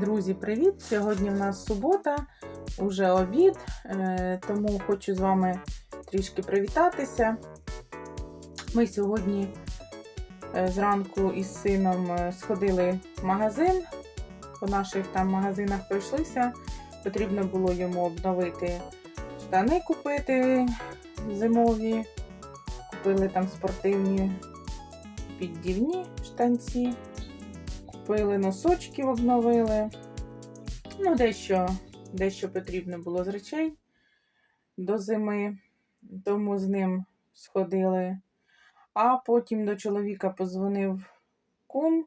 Друзі, привіт! Сьогодні в нас субота, уже обід, е, тому хочу з вами трішки привітатися. Ми сьогодні е, зранку із сином е, сходили в магазин, по наших там магазинах пройшлися. Потрібно було йому обновити штани купити зимові. Купили там спортивні піддівні штанці. Купили носочки, обновили. Ну, дещо, дещо потрібно було з речей до зими, тому з ним сходили. А потім до чоловіка позвонив кум.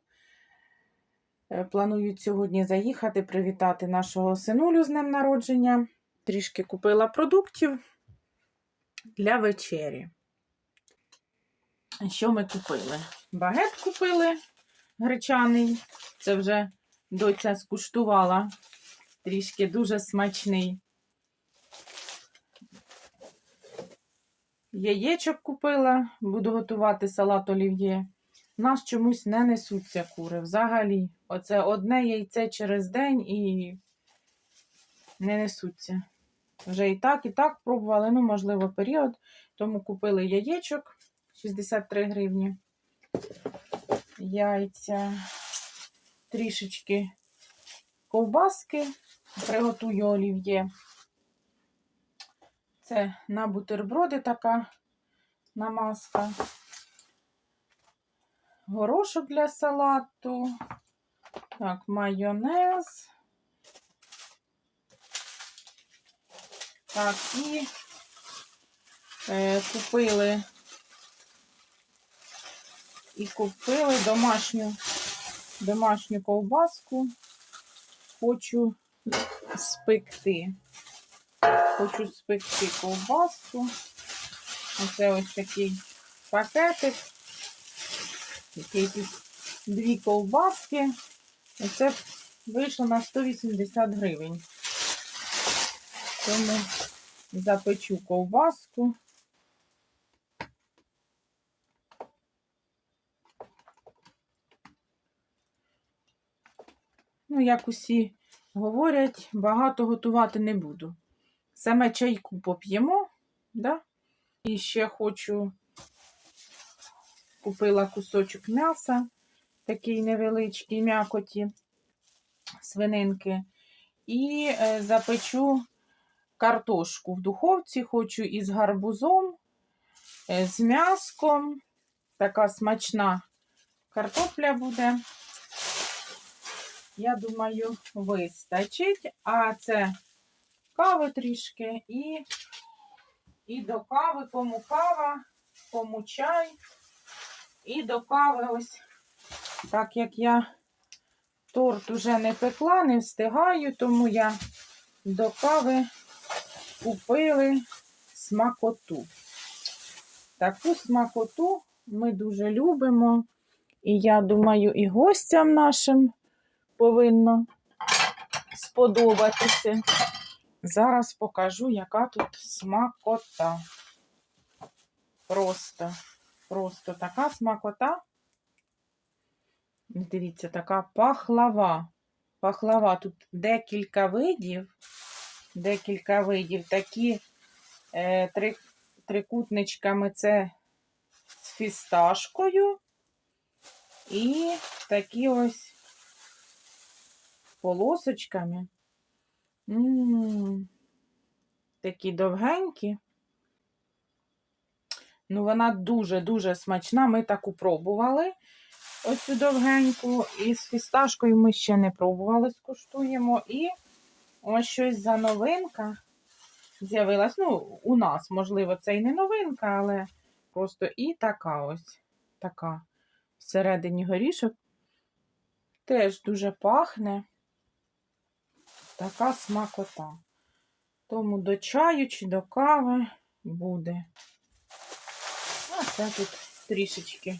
Е, Планують сьогодні заїхати, привітати нашого синулю з днем народження. Трішки купила продуктів для вечері. Що ми купили? Багет купили гречаний. Це вже доця скуштувала. Трішки дуже смачний. Яєчок купила, буду готувати салат олів'є. Нас чомусь не несуться кури взагалі. Оце одне яйце через день і не несуться. Вже і так, і так пробували, ну, можливо, період. Тому купили яєчок 63 гривні яйця, трішечки ковбаски, приготую олів'є. Це на бутерброди така намазка. Горошок для салату. Так, майонез. Так, і е, купили і купили домашню, домашню ковбаску. Хочу спекти. Хочу спекти ковбаску. Оце ось такий пакетик. Який дві ковбаски. І це вийшло на 180 гривень. Тому запечу ковбаску. Ну, як усі говорять, багато готувати не буду. Саме чайку поп'ємо, да? і ще хочу купила кусочок м'яса, такий невеличкий м'якоті свининки. І е, запечу картошку в духовці, хочу із гарбузом, е, з м'яском. Така смачна картопля буде я думаю, вистачить. А це кави трішки і, і до кави, кому кава, кому чай. І до кави ось, так як я торт уже не пекла, не встигаю, тому я до кави купили смакоту. Таку смакоту ми дуже любимо. І я думаю, і гостям нашим повинно сподобатися. Зараз покажу, яка тут смакота. Просто, просто така смакота. Дивіться, така пахлава. Пахлава. Тут декілька видів, декілька видів. Такі е, три, трикутничками це з фісташкою. І такі ось полосочками. М -м -м. Такі довгенькі. Ну, вона дуже-дуже смачна. Ми таку пробували. Оцю довгеньку. І з фісташкою ми ще не пробували, скуштуємо. І ось щось за новинка з'явилась. Ну, у нас, можливо, це і не новинка, але просто і така ось така всередині горішок. Теж дуже пахне така смакота. Тому до чаю чи до кави буде. А це тут трішечки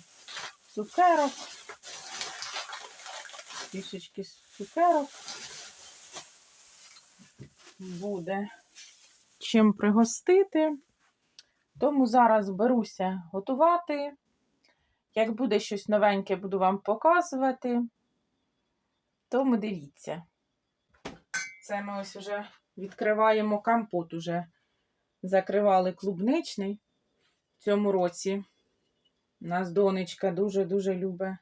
цукерок. Трішечки цукерок буде чим пригостити. Тому зараз беруся готувати. Як буде щось новеньке, буду вам показувати. Тому дивіться. Це ми ось уже відкриваємо компот. Уже закривали клубничний в цьому році. У нас донечка дуже-дуже любить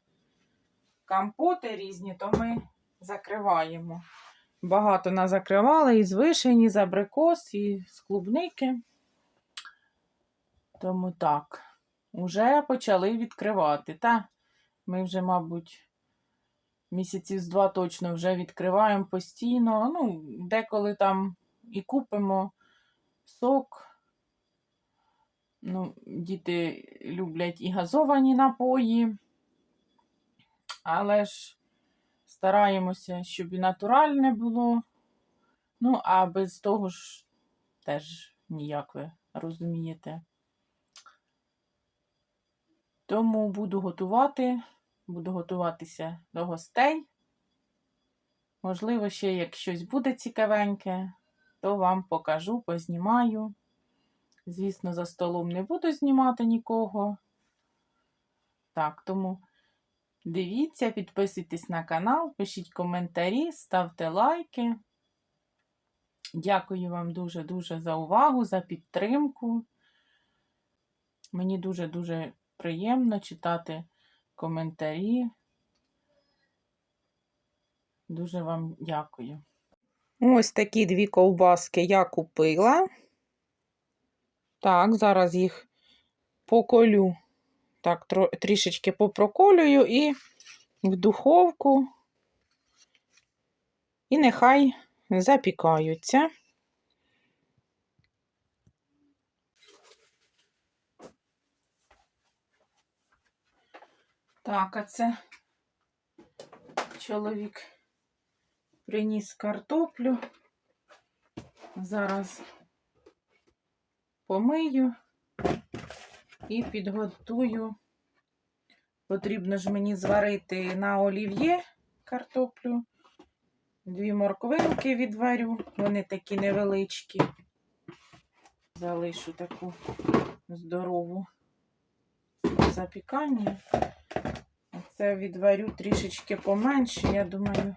компоти різні, то ми закриваємо. Багато нас закривали і з вишень, і з абрикос, і з клубники. Тому так, вже почали відкривати. Та ми вже, мабуть, місяців з два точно вже відкриваємо постійно. Ну, деколи там і купимо сок. Ну, діти люблять і газовані напої, але ж стараємося, щоб і натуральне було. Ну, а без того ж теж ніяк ви розумієте. Тому буду готувати, буду готуватися до гостей. Можливо, ще як щось буде цікавеньке, то вам покажу, познімаю. Звісно, за столом не буду знімати нікого. Так, тому дивіться, підписуйтесь на канал, пишіть коментарі, ставте лайки. Дякую вам дуже-дуже за увагу, за підтримку. Мені дуже-дуже приємно читати коментарі. Дуже вам дякую. Ось такі дві ковбаски я купила. Так, зараз їх поколю. Так, трішечки попроколюю і в духовку. І нехай запікаються. Так, а це чоловік приніс картоплю. Зараз помию і підготую. Потрібно ж мені зварити на олів'є картоплю. Дві морквинки відварю, вони такі невеличкі. Залишу таку здорову запікання. Це відварю трішечки поменше, я думаю,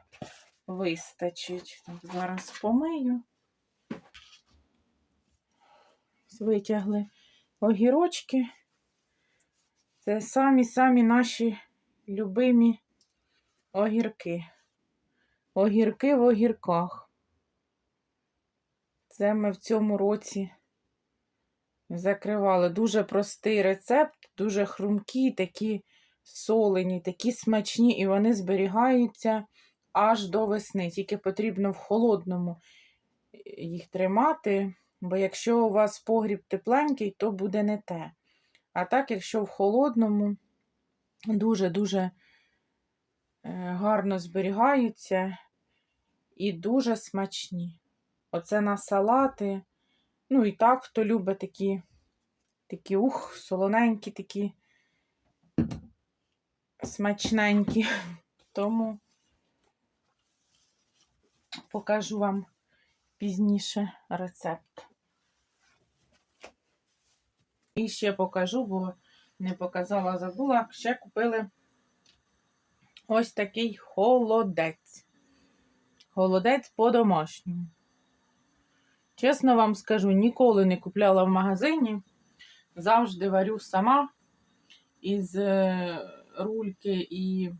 вистачить. Так, зараз помию. Витягли огірочки. Це самі-самі наші любимі огірки. Огірки в огірках. Це ми в цьому році закривали. Дуже простий рецепт, дуже хрумкі, такі солені, такі смачні, і вони зберігаються аж до весни. Тільки потрібно в холодному їх тримати, бо якщо у вас погріб тепленький, то буде не те. А так, якщо в холодному, дуже-дуже е, гарно зберігаються і дуже смачні. Оце на салати. Ну, і так, хто любить такі, такі ух, солоненькі, такі смачненькі. Тому покажу вам пізніше рецепт. І ще покажу, бо не показала, забула. Ще купили ось такий холодець. Холодець по-домашньому. Чесно вам скажу, ніколи не купляла в магазині. Завжди варю сама із е, рульки і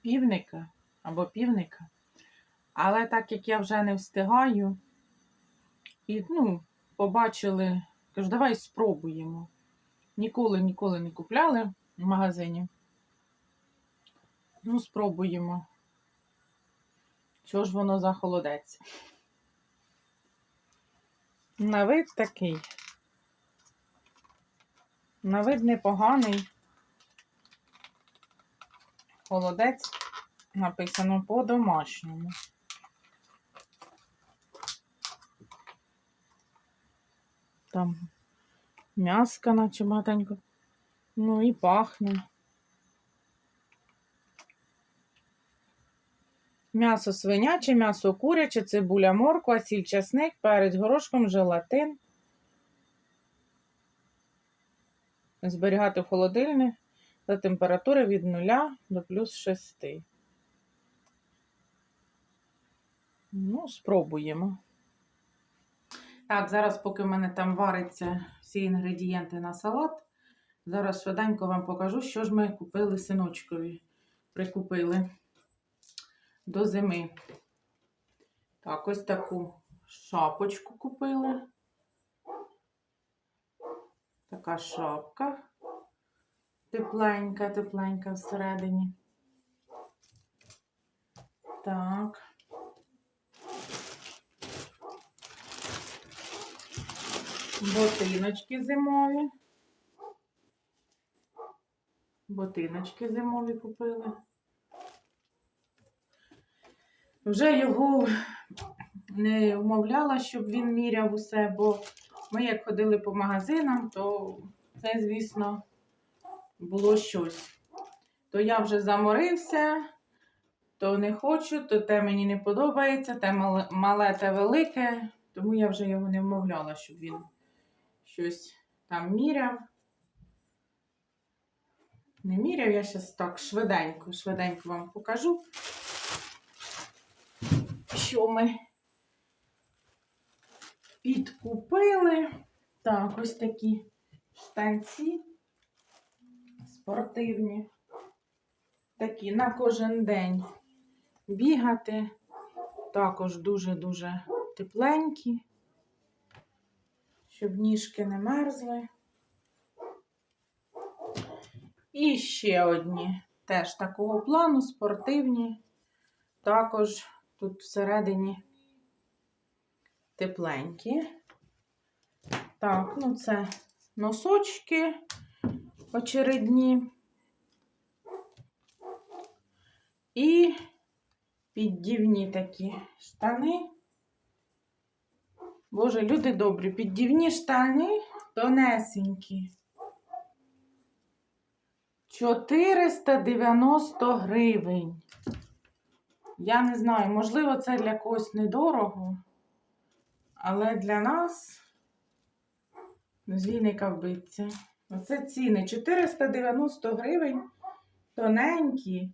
півника або півника. Але так як я вже не встигаю, і, ну, побачили, кажу, давай спробуємо. Ніколи, ніколи не купляли в магазині. Ну, спробуємо. Що ж воно за холодець? На вид такий. На вид непоганий. Холодець написано по-домашньому. Там м'яска наче матенько. Ну і пахне. М'ясо свиняче, м'ясо куряче, цибуля, морква, сіль, часник, перець горошком, желатин. Зберігати в холодильник за температури від 0 до плюс 6. Ну, спробуємо. Так, зараз, поки в мене там варяться всі інгредієнти на салат, зараз швиденько вам покажу, що ж ми купили синочкові. Прикупили до зими. Так, ось таку шапочку купили. Така шапка. Тепленька, тепленька всередині. Так. Ботиночки зимові. Ботиночки зимові купили. Вже його не вмовляла, щоб він міряв усе, бо ми як ходили по магазинам, то це, звісно, було щось. То я вже заморився, то не хочу, то те мені не подобається, те мале, те велике, тому я вже його не вмовляла, щоб він щось там міряв. Не міряв, я зараз так швиденько, швиденько вам покажу, що ми підкупили. Так, ось такі штанці спортивні. Такі на кожен день бігати. Також дуже-дуже тепленькі, щоб ніжки не мерзли. І ще одні теж такого плану спортивні. Також тут всередині тепленькі. Так, ну це носочки очередні. І піддівні такі штани. Боже, люди добрі, піддівні штани тонесенькі. 490 гривень. Я не знаю, можливо, це для когось недорого, але для нас з війника вбиться. Оце ціни 490 гривень. Тоненькі,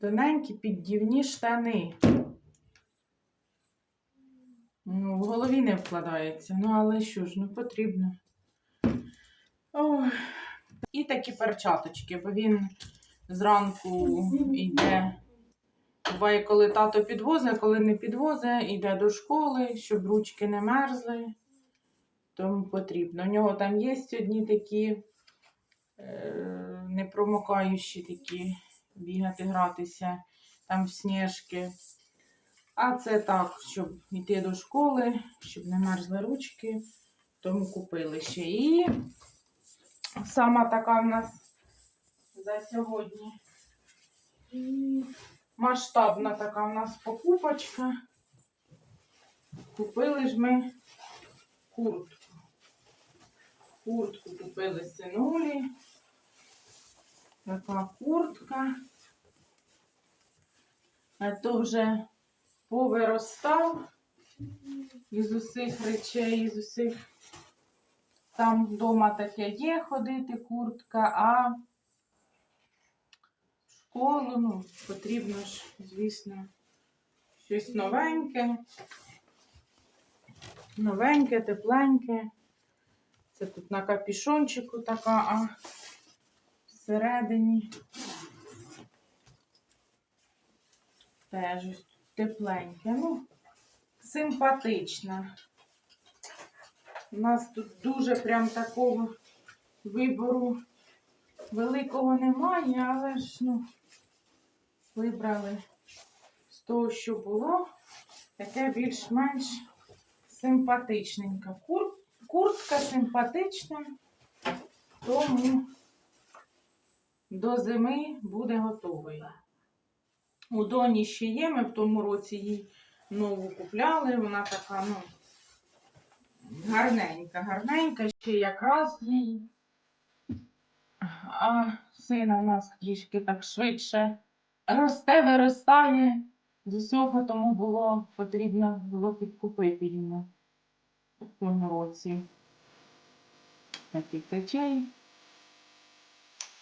тоненькі піддівні штани. Ну, в голові не вкладається. Ну, але що ж, ну потрібно. Ой. І такі перчаточки, бо він зранку йде. Буває, коли тато підвозить, коли не підвозить, йде до школи, щоб ручки не мерзли. Тому потрібно. У нього там є одні такі е, непромокаючі такі бігати, гратися, там в сніжки. А це так, щоб йти до школи, щоб не мерзли ручки. Тому купили ще. І сама така в нас за сьогодні. І масштабна така в нас покупочка. Купили ж ми куртку. Куртку купили синулі. Така куртка. А то вже повиростав із усіх речей, із усіх. Там вдома таке є ходити куртка, а в школу, ну, потрібно ж, звісно, щось новеньке. Новеньке, тепленьке. Це тут на капішончику така, а всередині теж ось тепленьке. Ну, симпатична. У нас тут дуже прям такого вибору великого немає, але ж ну, вибрали з того, що було, таке більш-менш симпатичненька. Кур... Куртка симпатична, тому до зими буде готовий. У доні ще є, ми в тому році їй нову купляли, вона така, ну, гарненька, гарненька, ще якраз їй. А сина у нас трішки так швидше росте, виростає. З усього тому було потрібно було підкупити йому в цьому році. Таких речей.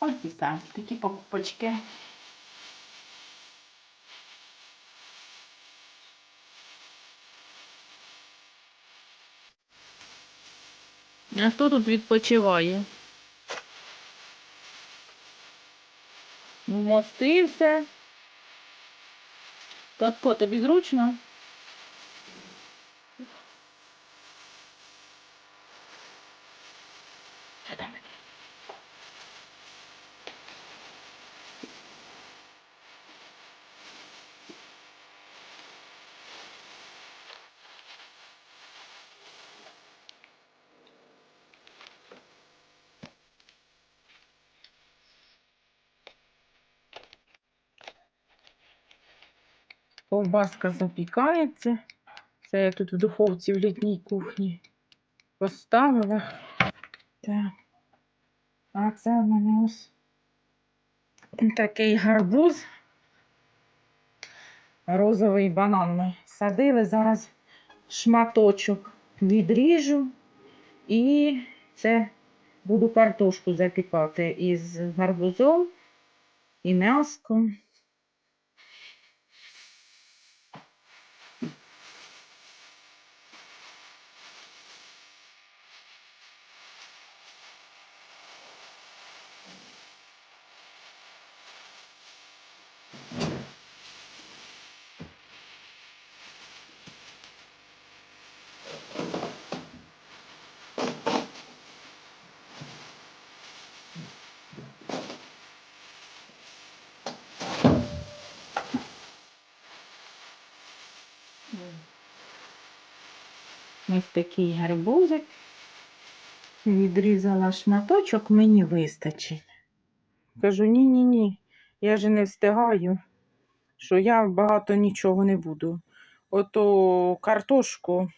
Ось і все. Такі покупочки. А хто тут відпочиває? Вмостився. Татко, тобі зручно? Ковбаска запікається. Це я тут в духовці в літній кухні поставила. Так. А це в мене ось такий гарбуз. Розовий банан ми садили. Зараз шматочок відріжу і це буду картошку запікати із гарбузом і м'яском. Ось такий гарбузик. Відрізала шматочок, мені вистачить. Кажу, ні-ні-ні, я же не встигаю, що я багато нічого не буду. Ото картошку,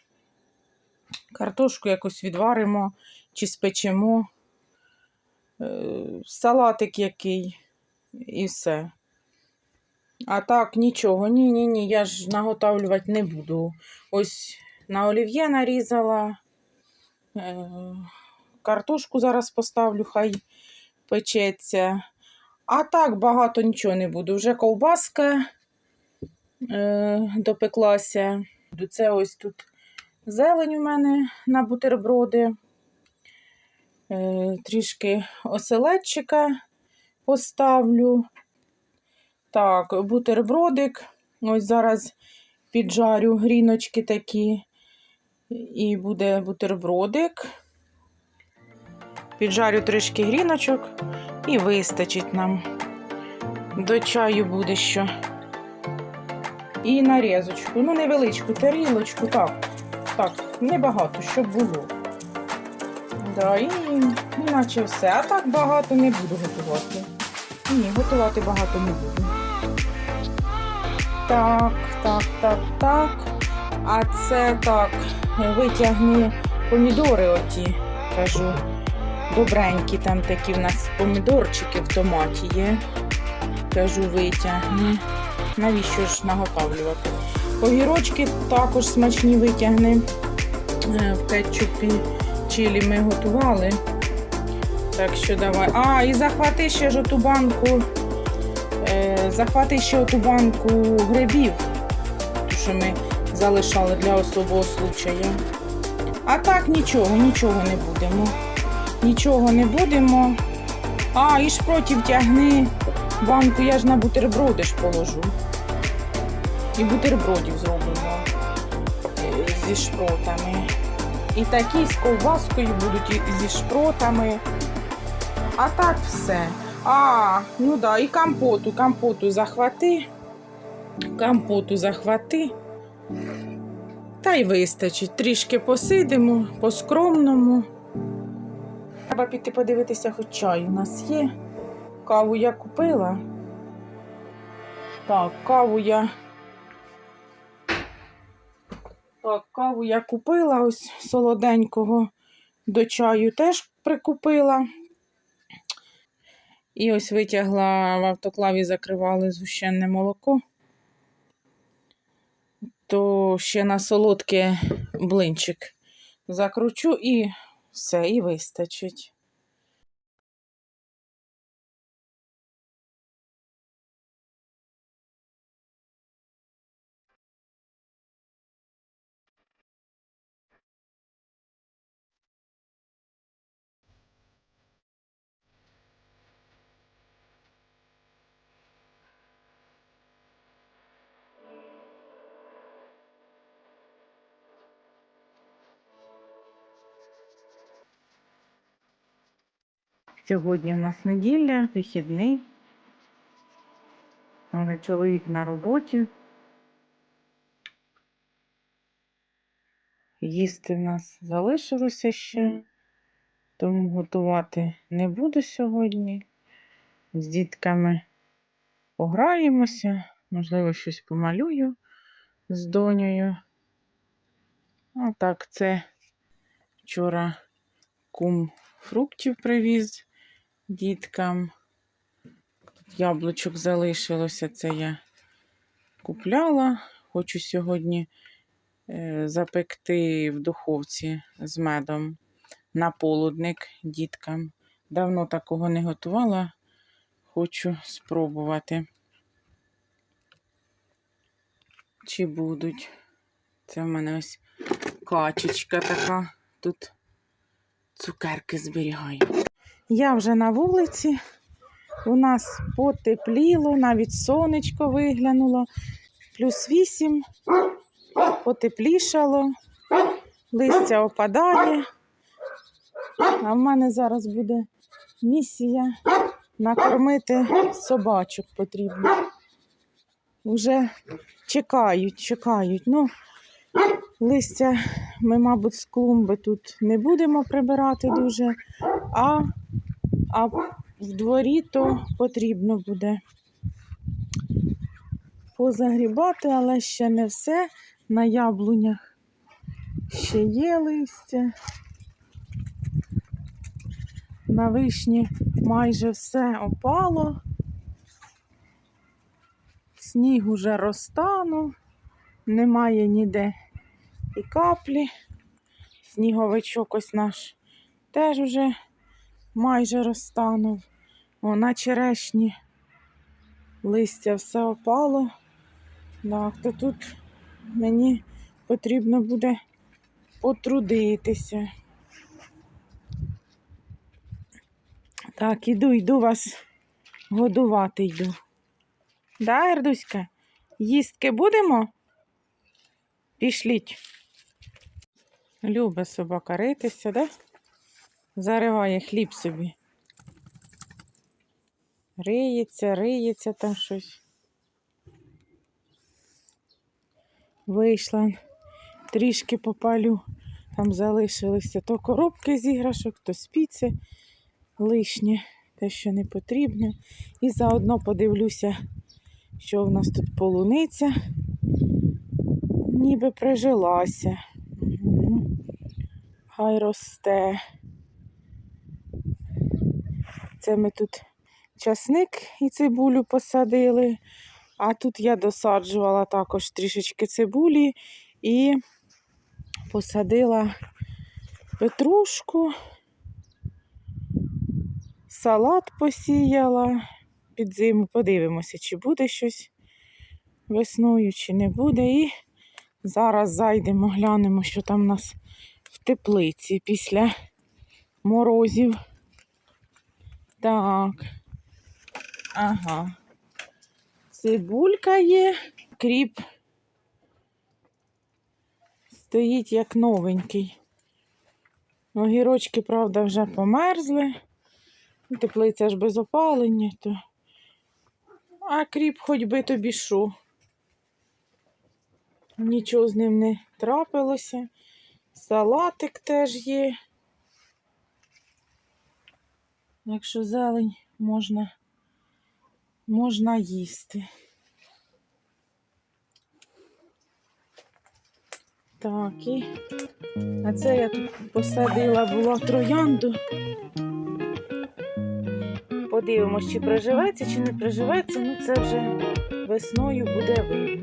картошку якось відваримо чи спечемо, е, салатик який і все. А так, нічого, ні-ні-ні, я ж наготовлювати не буду. Ось на олів'є нарізала. Е, Картошку зараз поставлю, хай печеться. А так багато нічого не буду. Вже ковбаска е, допеклася. Це ось тут зелень у мене на бутерброди. Е, трішки оселедчика поставлю. Так, бутербродик. Ось зараз піджарю гріночки такі. І буде бутербродик. Піджарю трішки гріночок і вистачить нам. До чаю буде що. І нарізочку. Ну, невеличку тарілочку, так. Так, небагато, щоб було. Да, і іначе все. А так багато не буду готувати. Ні, готувати багато не буду. Так, так, так, так. А це так, витягни помідори оті, кажу. Добренькі там такі в нас помідорчики в томаті є. Кажу, витягни. Навіщо ж наготовлювати? Огірочки також смачні витягни. Е, В кетчупі чилі ми готували. Так що давай. А, і захвати ще ж оту банку. Е, захвати ще оту банку грибів, ту, що ми залишали для особого случаю. А так нічого, нічого не будемо. Нічого не будемо. А, і шпротів тягни банку, я ж на бутерброди ж положу. І бутербродів зробимо е, зі шпротами. І такі з ковбаскою будуть і зі шпротами. А так все. А, ну да, і компоту, компоту захвати. Компоту захвати. Та й вистачить. Трішки посидимо, по-скромному. Треба піти подивитися, хоч чай у нас є. Каву я купила. Так, каву я. Так, каву я купила ось солоденького до чаю теж прикупила. І ось витягла в автоклаві, закривали згущенне молоко. То ще на солодке блинчик закручу і все, і вистачить. Сьогодні в нас неділя, вихідний. Але чоловік на роботі. Їсти в нас залишилося ще, тому готувати не буду сьогодні. З дітками пограємося, можливо, щось помалюю з донею. А так, це вчора кум фруктів привіз діткам. Тут яблучок залишилося, це я купляла. Хочу сьогодні е, запекти в духовці з медом на полудник діткам. Давно такого не готувала, хочу спробувати. Чи будуть? Це в мене ось качечка така. Тут цукерки зберігаю. Я вже на вулиці. У нас потепліло, навіть сонечко виглянуло. Плюс 8, потеплішало, листя опадає. А в мене зараз буде місія накормити собачок потрібно. Уже чекають, чекають. Ну, листя ми, мабуть, з клумби тут не будемо прибирати дуже, а, а в дворі то потрібно буде позагрібати, але ще не все. На яблунях ще є листя. На вишні майже все опало. Сніг уже розтанув, немає ніде і каплі. Сніговичок ось наш теж уже майже розтанув. О, на черешні листя все опало. Так, то тут мені потрібно буде потрудитися. Так, іду, йду вас годувати йду. Да, Ердуська? Їстки будемо? Пішліть. Любить собака ритися, да? Зариває хліб собі. Риється, риється там щось. Вийшла, трішки попалю. Там залишилися то коробки з іграшок, то спіці лишнє, те, що не потрібно. І заодно подивлюся, що в нас тут полуниця. Ніби прижилася. Хай росте. Це ми тут часник і цибулю посадили, а тут я досаджувала також трішечки цибулі і посадила петрушку, салат посіяла. Під зиму подивимося, чи буде щось весною, чи не буде. І зараз зайдемо, глянемо, що там у нас в теплиці після морозів. Так. Ага. Цибулька є, кріп стоїть як новенький. Огірочки, правда, вже померзли. Теплиця ж без опалення, то. А кріп хоч би тобі що. Нічого з ним не трапилося. Салатик теж є. Якщо зелень можна, можна їсти. Так, і а це я тут посадила була троянду. Подивимось, чи приживеться, чи не приживеться, ну це вже весною буде видно.